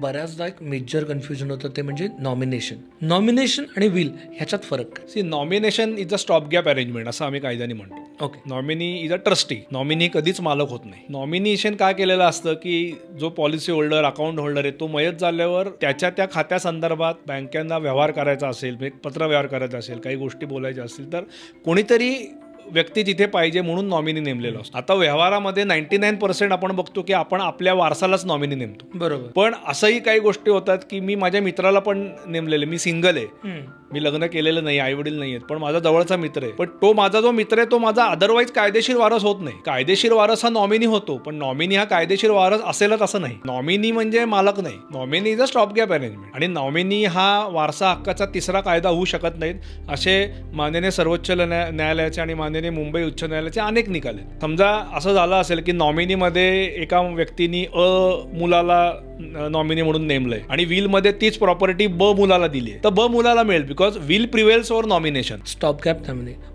बऱ्याचदा एक major confusion होतं ते म्हणजे नॉमिनेशन नॉमिनेशन आणि विल ह्याच्यात फरक see nomination is a stop gap arrangement असं आम्ही कायद्याने म्हणतो. Okay nominee is a trustee nominee कधीच मालक होत नाही. नॉमिनेशन काय केलेलं असतं की जो पॉलिसी होल्डर अकाउंट होल्डर आहे तो मयत झाल्यावर त्याच्या त्या खात्यासंदर्भात बँकांना व्यवहार करायचा असेल पत्र व्यवहार करायचा असेल काही गोष्टी बोलायच्या असतील तर कोणीतरी व्यक्ती तिथे पाहिजे म्हणून नॉमिनी नेमलेलो असतो. आता व्यवहारामध्ये नाईन्टी नाईन पर्सेंट आपण बघतो की आपण आपल्या वारसालाच नॉमिनी नेमतो. बरोबर. पण असंही काही गोष्टी होतात की मी माझ्या मित्राला पण नेमलेले मी सिंगल आहे. मी लग्न केलेलं नाही आई वडील नाही आहेत पण माझा जवळचा मित्र आहे. पण तो माझा जो मित्र आहे तो माझा अदरवाईज कायदेशीर वारस होत नाही. कायदेशीर वारस हा नॉमिनी होतो पण नॉमिनी हा कायदेशीर वारस असेलच असं नाही. नॉमिनी म्हणजे मालक नाही. Nominee is a stop gap arrangement आणि नॉमिनी हा वारसा हक्काचा तिसरा कायदा होऊ शकत नाहीत असे माननीय सर्वोच्च न्याय- न्यायालयाचे आणि माननीय मुंबई उच्च न्यायालयाचे अनेक निकाल आहेत. समजा असं झालं असेल की नॉमिनीमध्ये एका व्यक्तीने अ मुलाला नॉमिनी म्हणून नेमलंय आणि will मध्ये तीच प्रॉपर्टी ब मुलाला दिली तर ब मुलाला मिळेल because will prevails over nomination stop gap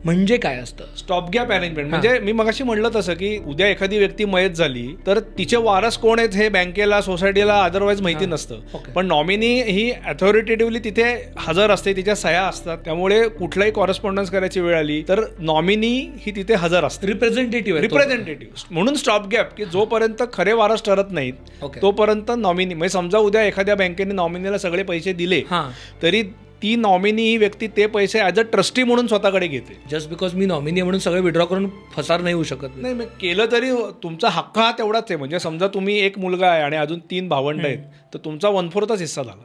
म्हणजे काय असतं? स्टॉप गॅप अरेंजमेंट म्हणजे मी मगाशी म्हणलं तसं की उद्या एखादी व्यक्ती मयत झाली तर तिचे वारस कोण आहेत हे बँकेला सोसायटीला अदरवाईज माहिती नसतं. पण नॉमिनी ही अथॉरिटेटिव्हली तिथे हजर असते तिच्या सह्या असतात. त्यामुळे कुठलाही कॉरेस्पॉन्डन्स करायची वेळ आली तर नॉमिनी ही तिथे हजर असते. रिप्रेझेंटेटिव्ह रिप्रेझेंटेटिव्ह म्हणून स्टॉप गॅप की जोपर्यंत खरे वारस ठरत नाहीत ओके. तोपर्यंत नॉमिनी म्हणजे समजा उद्या एखाद्या बँकेने नॉमिनीला सगळे पैसे दिले हां. तरी ती नॉमिनी ही व्यक्ती ते पैसे ॲज अ ट्रस्टी म्हणून स्वतःकडे घेते. जस्ट बिकॉज मी नॉमिनी म्हणून सगळे विड्रॉ करून फसार नाही होऊ शकत. नाही मग केलं तरी तुमचा हक्क हा तेवढाच आहे. म्हणजे समजा तुम्ही एक मुलगा आहे आणि अजून तीन भावंड आहेत तर तुमचा वन फोर्थच हिस्सा झाला.